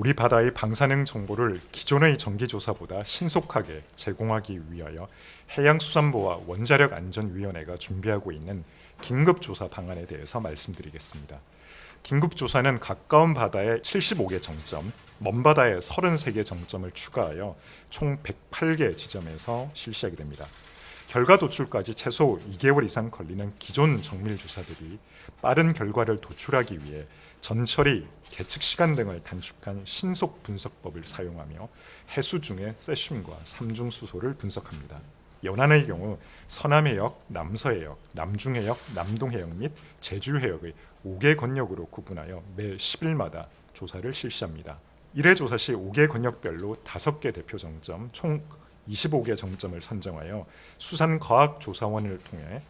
우리 바다의 방사능 정보를 기존의 정기조사보다 신속하게 제공하기 위하여 해양수산부와 원자력안전위원회가 준비하고 있는 긴급조사 방안에 대해서 말씀드리겠습니다. 긴급조사는 가까운 바다에 75개 정점, 먼 바다에 33개 정점을 추가하여 총 108개 지점에서 실시하게 됩니다. 결과 도출까지 최소 2개월 이상 걸리는 기존 정밀 조사들이 빠른 결과를 도출하기 위해 전처리, 계측 시간 등을 단축한 신속 분석법을 사용하며 해수 중의 세슘과 삼중 수소를 분석합니다. 연안의 경우 서남해역, 남서해역, 남중해역, 남동해역 및 제주해역의 5개 권역으로 구분하여 매 10일마다 조사를 실시합니다. 1회 조사 시 5개 권역별로 5개 대표 정점 총 25개 정점을 선정하여 수산과학조사원을 통해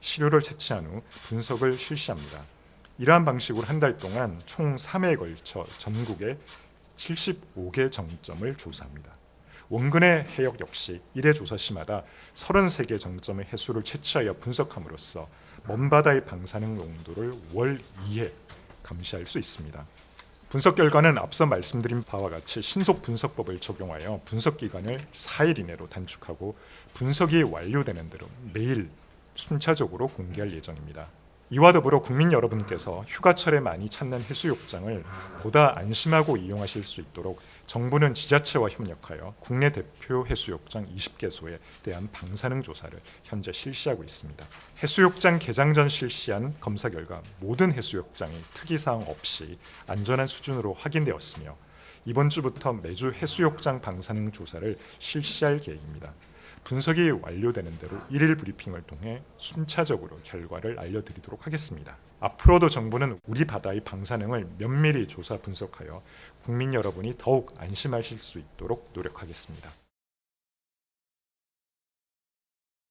시료를 채취한 후 분석을 실시합니다. 이러한 방식으로 한 달 동안 총 3회에 걸쳐 전국의 75개 정점을 조사합니다. 원근의 해역 역시 1회 조사 시마다 33개 정점의 해수를 채취하여 분석함으로써 먼바다의 방사능 농도를 월 2회 감시할 수 있습니다. 분석 결과는 앞서 말씀드린 바와 같이 신속 분석법을 적용하여 분석 기간을 4일 이내로 단축하고 분석이 완료되는 대로 매일 순차적으로 공개할 예정입니다. 이와 더불어 국민 여러분께서 휴가철에 많이 찾는 해수욕장을 보다 안심하고 이용하실 수 있도록 정부는 지자체와 협력하여 국내 대표 해수욕장 20개소에 대한 방사능 조사를 현재 실시하고 있습니다. 해수욕장 개장 전 실시한 검사 결과 모든 해수욕장이 특이사항 없이 안전한 수준으로 확인되었으며 이번 주부터 매주 해수욕장 방사능 조사를 실시할 계획입니다. 분석이 완료되는 대로 일일 브리핑을 통해 순차적으로 결과를 알려드리도록 하겠습니다. 앞으로도 정부는 우리 바다의 방사능을 면밀히 조사 분석하여 국민 여러분이 더욱 안심하실 수 있도록 노력하겠습니다.